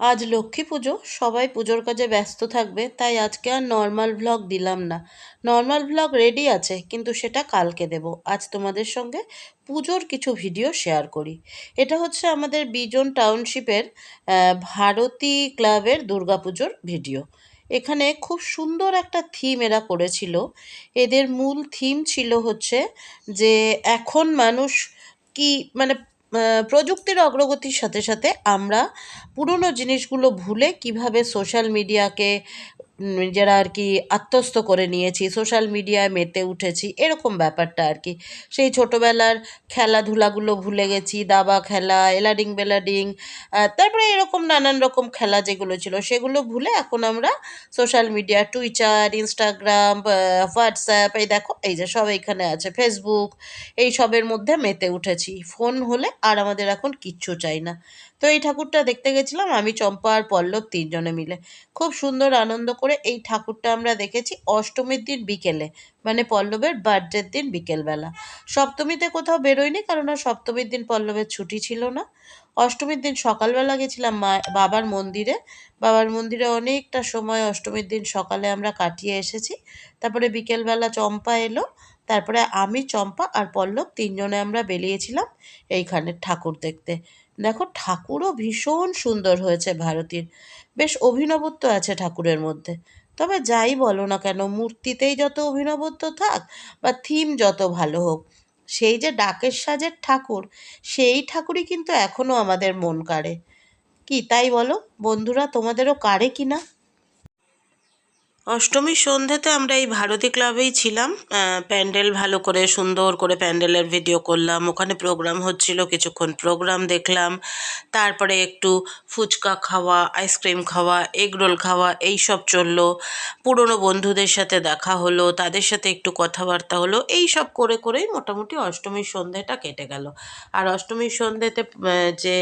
আজ লক্ষ্মী পুজো, সবাই পুজোর কাজে ব্যস্ত থাকবে, তাই আজকে আর নর্মাল ভ্লগ দিলাম না। নর্মাল ভ্লগ রেডি আছে, কিন্তু সেটা কালকে দেব। আজ তোমাদের সঙ্গে পুজোর কিছু ভিডিও শেয়ার করি। এটা হচ্ছে আমাদের বিজন টাউনশিপের ভারতী ক্লাবের দুর্গাপুজোর ভিডিও এখানে খুব সুন্দর একটা থিম এরা করেছিল। এদের মূল থিম ছিল হচ্ছে যে এখন মানুষ কি মানে প্রযুক্তির অগ্রগতির সাথে সাথে আমরা পুরনো জিনিসগুলো ভুলে কীভাবে সোশ্যাল মিডিয়াকে নিজেরা আর কি আত্মস্থ করে নিয়েছি সোশ্যাল মিডিয়ায় মেতে উঠেছি, এরকম ব্যাপারটা আর কি। সেই ছোটোবেলার খেলাধুলাগুলো ভুলে গেছি, দাবা খেলা, এলাডিং বেলাডিং তারপরে এরকম নানান রকম খেলা যেগুলো ছিল, সেগুলো ভুলে এখন আমরা social media Twitter Instagram WhatsApp এই দেখো, এই যে সব এইখানে আছে ফেসবুক এই সবের মধ্যে মেতে উঠেছি। ফোন হলে আর আমাদের এখন কিচ্ছু চাই না। তো এই ঠাকুরটা দেখতে গেছিলাম, আমি, চম্পা আর পল্লব তিনজনে মিলে। খুব সুন্দর আনন্দ করে এই ঠাকুরটা আমরা দেখেছি অষ্টমীর দিন বিকেলে মানে পল্লবের বার্থডের দিন বিকেলবেলা। সপ্তমীতে কোথাও বেরোয়নি কারণ আর সপ্তমীর দিন পল্লবের ছুটি ছিল না। অষ্টমীর দিন সকালবেলা গেছিলাম মা, বাবার মন্দিরে। বাবার মন্দিরে অনেকটা সময় অষ্টমীর দিন সকালে আমরা কাটিয়ে এসেছি। তারপরে বিকেলবেলা চম্পা এলো, তারপরে আমি, চম্পা আর পল্লব তিনজনে আমরা বেরিয়েছিলাম এইখানে ঠাকুর দেখতে। দেখো, ঠাকুরও ভীষণ সুন্দর হয়েছে ভারতীর। বেশ অভিনবত্ব আছে ঠাকুরের মধ্যে। তবে যাই বলো না কেন, মূর্তিতেই যত অভিনবত্ব থাক বা থিম যত ভালো হোক, সেই যে ডাকের সাজের ঠাকুর, সেই ঠাকুরই কিন্তু এখনও আমাদের মন কাড়ে। কি, তাই বলো? বন্ধুরা, তোমাদেরও কাড়ে কি না অষ্টমীর সন্ধ্যেতে আমরা এই ভারতী ক্লাবেই ছিলাম। প্যান্ডেল ভালো করে, সুন্দর করে প্যান্ডেলের ভিডিও করলাম। ওখানে প্রোগ্রাম হচ্ছিল, কিছুক্ষণ প্রোগ্রাম দেখলাম। তারপরে একটু ফুচকা খাওয়া আইসক্রিম খাওয়া এগ রোল খাওয়া, এই সব চলল। পুরনো বন্ধুদের সাথে দেখা হলো, তাদের সাথে একটু কথাবার্তা হলো। এই সব করে করেই মোটামুটি অষ্টমীর সন্ধ্যেটা কেটে গেল। আর অষ্টমীর সন্ধ্যেতে যে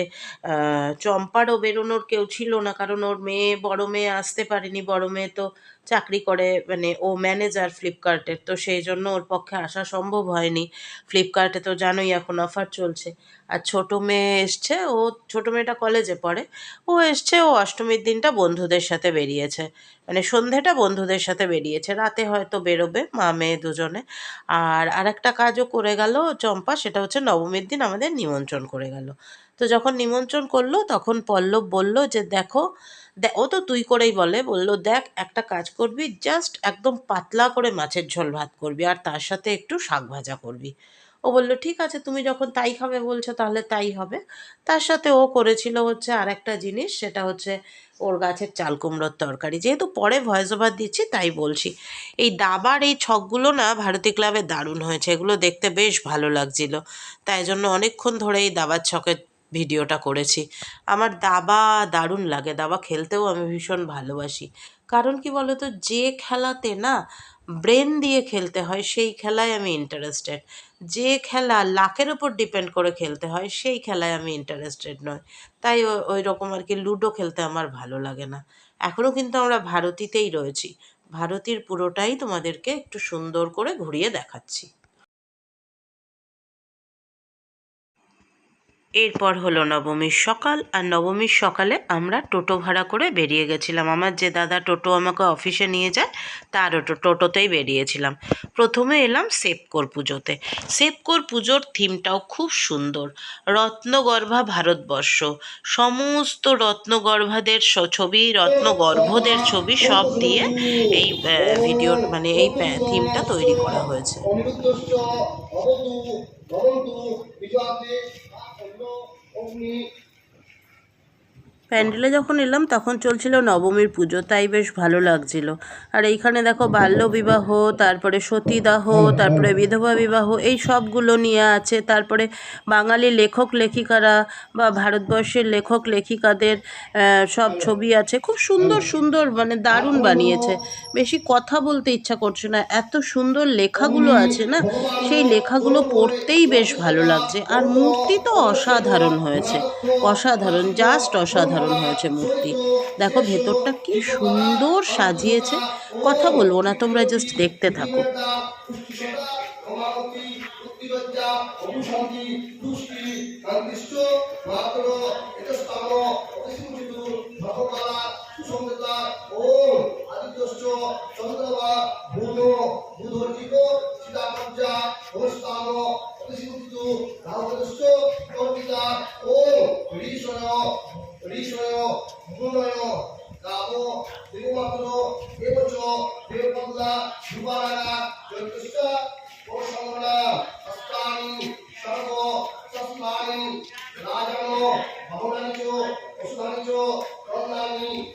চম্পারও বেরোনোর কেউ ছিল না, কারণ ওর মেয়ে, বড় মেয়ে আসতে পারেনি, বড় মেয়ে তো চাকরি করে মানে ও ম্যানেজার ফ্লিপকার্টের তো সেই জন্য ওর পক্ষে আসা সম্ভব হয়নি। ফ্লিপকার্টে তো জানোই এখন অফার চলছে। আর ছোট মেয়ে এসছে, ও ছোট মেয়েটা কলেজে পড়ে, ও এসছে, ও অষ্টমীর দিনটা বন্ধুদের সাথে বেরিয়েছে। মানে সন্ধেটা বন্ধুদের সাথে বেরিয়েছে, রাতে হয়তো বেরোবে মা মেয়ে দুজনে। আর আরেকটা কাজও করে গেল চম্পা, সেটা হচ্ছে নবমীর দিন আমাদের নিমন্ত্রণ করে গেল। তো যখন নিমন্ত্রণ করল, তখন পল্লব বলল যে, দেখো ও তো তুই করেই বলে, বলল, দেখ, একটা কাজ করবি জাস্ট একদম পাতলা করে মাছের ঝোল ভাত করবি, আর তার সাথে একটু শাক ভাজা করবি। ও বলল, ঠিক আছে, তুমি যখন তাই খাবে বলছো, তাহলে তাই হবে। তার সাথে ও করেছিল হচ্ছে আর একটা জিনিস, সেটা হচ্ছে ওর গাছের চাল কুমড়োর তরকারি। যেহেতু পরে ভয়েস ওভার দিচ্ছি, তাই বলছি। এই দাবার, এই ছকগুলো না ভারতী ক্লাবে দারুণ হয়েছে, এগুলো দেখতে বেশ ভালো লাগছিল। তাই জন্য অনেকক্ষণ ধরে এই দাবার ছকের ভিডিওটা করেছি। আমার দাবা দারুণ লাগে, দাবা খেলতেও আমি ভীষণ ভালোবাসি। কারণ কি বলতো, যে খেলাতে না ব্রেন দিয়ে খেলতে হয়, সেই খেলায় আমি ইন্টারেস্টেড যে খেলা লাকের ওপর ডিপেন্ড করে খেলতে হয়, সেই খেলায় আমি ইন্টারেস্টেড নয় তাই ওই রকম আর কি লুডো খেলতে আমার ভালো লাগে না। এখনও কিন্তু আমরা ভারতীতেই রয়েছি। ভারতীর পুরোটাই তোমাদেরকে একটু সুন্দর করে ঘুরিয়ে দেখাচ্ছি। এরপর হলো নবমীর সকাল, আর নবমীর সকালে আমরা টোটো ভাড়া করে বেরিয়ে গেছিলাম। আমার যে দাদা টোটো আমাকে অফিসে নিয়ে যায় তার টো- টোটোতেই বেরিয়েছিলাম। প্রথমে এলাম সেবকোর পুজোতে। সেবকোর পুজোর থিমটাও খুব সুন্দর। রত্নগর্ভা ভারতবর্ষ। সমস্ত রত্নগর্ভাদের ছবি, রত্নগর্ভদের ছবি সব দিয়ে এই ভিডিও মানে এই থিমটা তৈরি করা হয়েছে। ভবন্তু বিজয়াতে অগ্নি প্যান্ডেলে যখন এলাম, তখন চলছিল নবমীর পুজো, তাই বেশ ভালো লাগছিল। আর এইখানে দেখো বাল্যবিবাহ তারপরে সতীদাহ, তারপরে বিধবা বিবাহ, এই সবগুলো নিয়ে আছে। তারপরে বাঙালি লেখক লেখিকারা বা ভারতবর্ষের লেখক লেখিকাদের সব ছবি আছে। খুব সুন্দর সুন্দর মানে দারুণ বানিয়েছে। বেশি কথা বলতে ইচ্ছা করছে না। এত সুন্দর লেখাগুলো আছে না, সেই লেখাগুলো পড়তেই বেশ ভালো লাগছে। আর মূর্তি তো অসাধারণ হয়েছে। অসাধারণ, জাস্ট অসাধারণ। ধারণ হয়েছে মূর্তি। দেখো, ভেতরটা কি সুন্দর সাজিয়েছে। কথা বলব না, তোমরা জাস্ট দেখতে থাকো। 리쇼요, 무너요, 나무, 일곱 앞으로, 일곱 쪽, 일곱 번보다, 유바라나, 열두 시작, 보성나, 사스타니, 샤르고, 사스마니, 나장로, 마호나니조, 오수나니조, 런나니,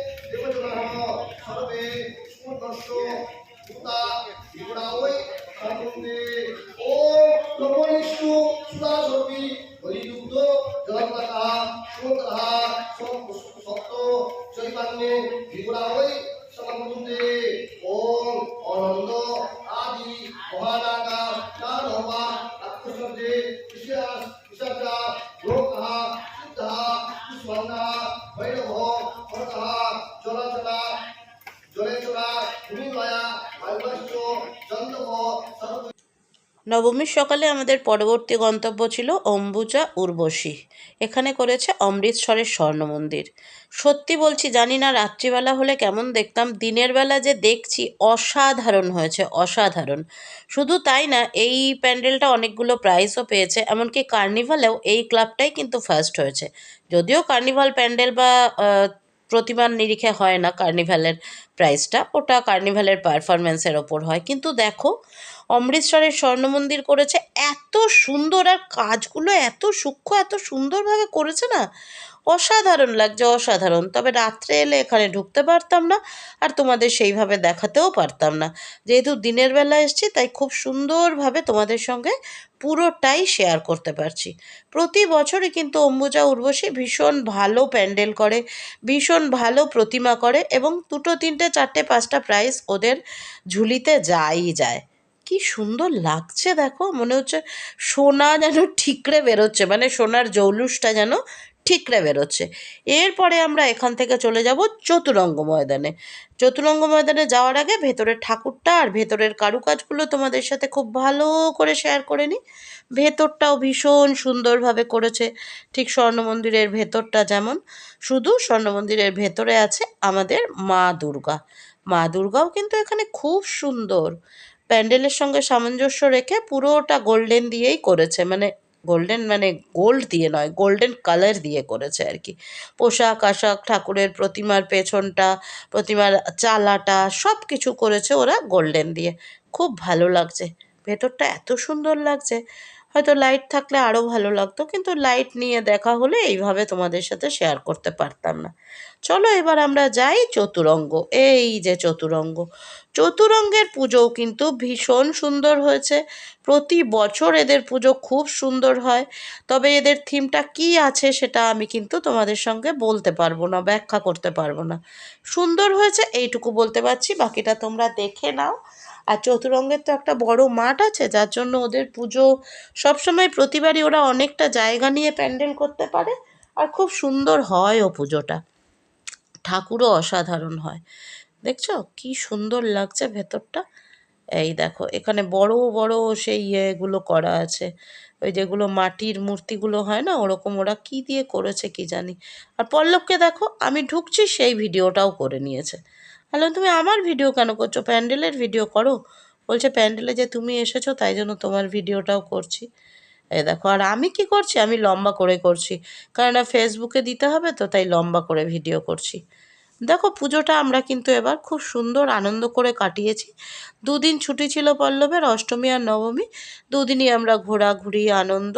নবমীর সকালে আমাদের পরবর্তী গন্তব্য ছিল অম্বুজা উর্বশী। এখানে করেছে অমৃতসরের স্বর্ণ মন্দির। সত্যি বলছি, জানি না রাত্রিবেলা হলে কেমন দেখতাম, দিনের বেলা যে দেখছি অসাধারণ হয়েছে, অসাধারণ। শুধু তাই না, এই প্যান্ডেলটা অনেকগুলো প্রাইজও পেয়েছে, এমনকি কার্নিভালেও এই ক্লাবটাই কিন্তু ফার্স্ট হয়েছে। যদিও কার্নিভাল প্যান্ডেল বা প্রতিমার নিরিখে হয় না কার্নিভ্যালের প্রাইসটা ওটা কার্নিভ্যালের পারফরমেন্সের ওপর হয়। কিন্তু দেখো, অমৃতসরের স্বর্ণ মন্দির করেছে, এত সুন্দর আর কাজগুলো এত সূক্ষ্ম, এত সুন্দরভাবে করেছে না? অসাধারণ লাগছে, অসাধারণ। তবে রাত্রে এলে এখানে ঢুকতে পারতাম না আর তোমাদের সেইভাবে দেখাতেও পারতাম না। যেহেতু দিনের বেলা এসছি, তাই খুব সুন্দরভাবে তোমাদের সঙ্গে পুরোটাই শেয়ার করতে পারছি। প্রতি বছরই কিন্তু অম্বুজা উর্বশী ভীষণ ভালো প্যান্ডেল করে, ভীষণ ভালো প্রতিমা করে এবং দুটো, তিনটে, চারটে, পাঁচটা প্রাইজ ওদের ঝুলিতে যায়ই যায়। কি সুন্দর লাগছে দেখো, মনে হচ্ছে সোনা যেন ঠিকরে বেরোচ্ছে মানে সোনার জৌলুসটা যেন ঠিকরে বেরোচ্ছে। এরপরে আমরা এখান থেকে চলে যাব চতুরঙ্গ ময়দানে। চতুরঙ্গ ময়দানে যাওয়ার আগে ভেতরের ঠাকুরটা আর ভেতরের কারুকাজগুলো তোমাদের সাথে খুব ভালো করে শেয়ার করে নিই। ভেতরটাও ভীষণ সুন্দরভাবে করেছে। ঠিক স্বর্ণ মন্দিরের ভেতরটা যেমন, শুধু স্বর্ণ মন্দিরের ভেতরে আছে আমাদের মা দুর্গা। মা দুর্গাও কিন্তু এখানে খুব সুন্দর। প্যান্ডেলের সঙ্গে সামঞ্জস্য রেখে পুরোটা গোল্ডেন দিয়েই করেছে। মানে গোল্ডেন মানে গোল্ড দিয়ে নয় গোল্ডেন কালার দিয়ে করেছে আর কি। পোশাক আশাক, ঠাকুরের প্রতিমার পেছনটা, প্রতিমার চালাটা সব কিছু করেছে ওরা গোল্ডেন দিয়ে। খুব ভালো লাগছে। ভেতরটা এত সুন্দর লাগছে। হয়তো লাইট থাকলে আরও ভালো লাগতো, কিন্তু লাইট নিয়ে দেখা হলে এইভাবে তোমাদের সাথে শেয়ার করতে পারতাম না। চলো এবার আমরা যাই চতুরঙ্গ। এই যে চতুরঙ্গ। চতুরঙ্গের পুজোও কিন্তু ভীষণ সুন্দর হয়েছে। প্রতি বছর এদের পুজো খুব সুন্দর হয়। তবে এদের থিমটা কি আছে সেটা আমি কিন্তু তোমাদের সঙ্গে বলতে পারব না, ব্যাখ্যা করতে পারব না। সুন্দর হয়েছে, এইটুকু বলতে পারছি, বাকিটা তোমরা দেখে নাও। আর চতুরঙ্গের তো একটা বড় মাঠ আছে, যার জন্য ওদের পুজো সবসময় প্রতিবারই ওরা অনেকটা জায়গা নিয়ে প্যান্ডেল করতে পারে আর খুব সুন্দর হয় ও পুজোটা। ঠাকুরও অসাধারণ হয়। দেখছ? কি সুন্দর লাগছে ভেতরটা। এই দেখো, এখানে বড় বড় সেই ইয়েগুলো করা আছে। ওই যেগুলো মাটির মূর্তিগুলো হয় না, ওরকম ওরা কি দিয়ে করেছে কি জানি। আর পল্লবকে দেখো, আমি ঢুকছি, সেই ভিডিওটাও করে নিয়েছে। হ্যালো, তুমি আমার ভিডিও কেন করছ? প্যান্ডেলের ভিডিও করো। বলছে, প্যান্ডেলে যে তুমি এসেছ, তাই জন্য তোমার ভিডিওটাও করছি। এ দেখো, আর আমি কি করছি? আমি লম্বা করে করছি। কারণ ফেসবুকে দিতে হবে তো, তাই লম্বা করে ভিডিও করছি। দেখো পুজোটা আমরা কিন্তু এবার খুব সুন্দর আনন্দ করে কাটিয়েছি। দুদিন ছুটি ছিল পল্লবের, অষ্টমী আর নবমী। দুদিনই আমরা ঘোরাঘুরি, আনন্দ।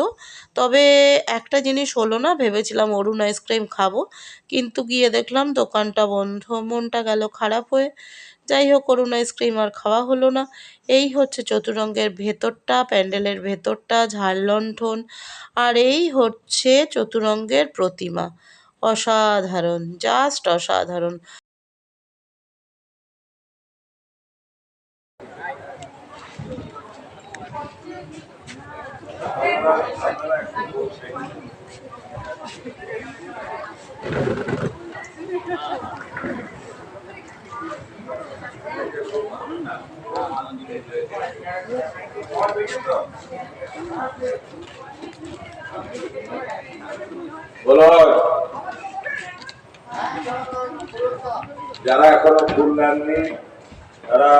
তবে একটা জিনিস হলো না, ভেবেছিলাম অরুণ আইসক্রিম খাব। কিন্তু গিয়ে দেখলাম দোকানটা বন্ধ, মনটা গেল খারাপ হয়ে। যাই হোক, অরুণ আইসক্রিম আর খাওয়া হলো না। এই হচ্ছে চতুরঙ্গের ভেতরটা, প্যান্ডেলের ভেতরটা, ঝাড় লণ্ঠন। আর এই হচ্ছে চতুরঙ্গের প্রতিমা। অসাধারণ জাস্ট অসাধারণ। বলো। যারা এখনও ফুল নেননি তারা।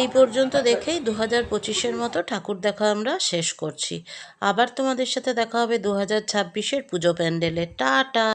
এই পর্যন্ত দেখেই দু হাজার পঁচিশের মতো ঠাকুর দেখা আমরা শেষ করছি। আবার তোমাদের সাথে দেখা হবে দু হাজার ছাব্বিশের পুজো প্যান্ডেলে। টাটা!